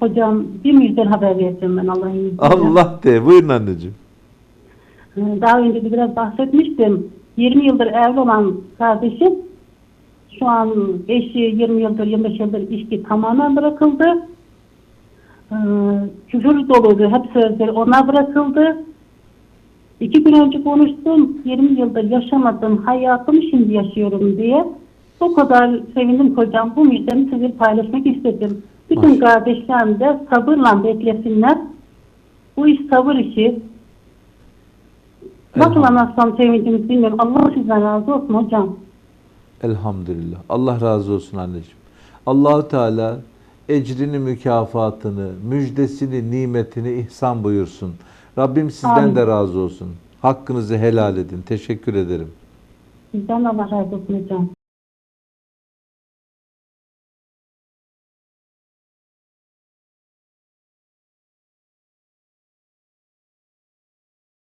Hocam bir müjde haber vereceğim ben Allah'ın izniyle. Allah de. Buyurun anneciğim. Ee, Daha önce de biraz bahsetmiştim. 20 yıldır evli olan kardeşim şu an eşi 20 yıldır 25 yıldır ilişki tamamen bırakıldı. Ee, küfür doluydu. Hep sözleri ona bırakıldı. İki gün önce konuştum. 20 yıldır yaşamadım hayatımı şimdi yaşıyorum diye. O kadar sevindim hocam. Bu müjdemi sizinle paylaşmak istedim. Bütün kardeşlerim de sabırla beklesinler. Bu iş sabır işi. Nasıl anlatsam sevincimi bilmiyorum. Allah sizden razı olsun hocam. Elhamdülillah. Allah razı olsun anneciğim. Allahu Teala ecrini, mükafatını, müjdesini, nimetini ihsan buyursun. Rabbim sizden Amin. de razı olsun. Hakkınızı helal edin. Teşekkür ederim. Sizden Allah razı olsun hocam.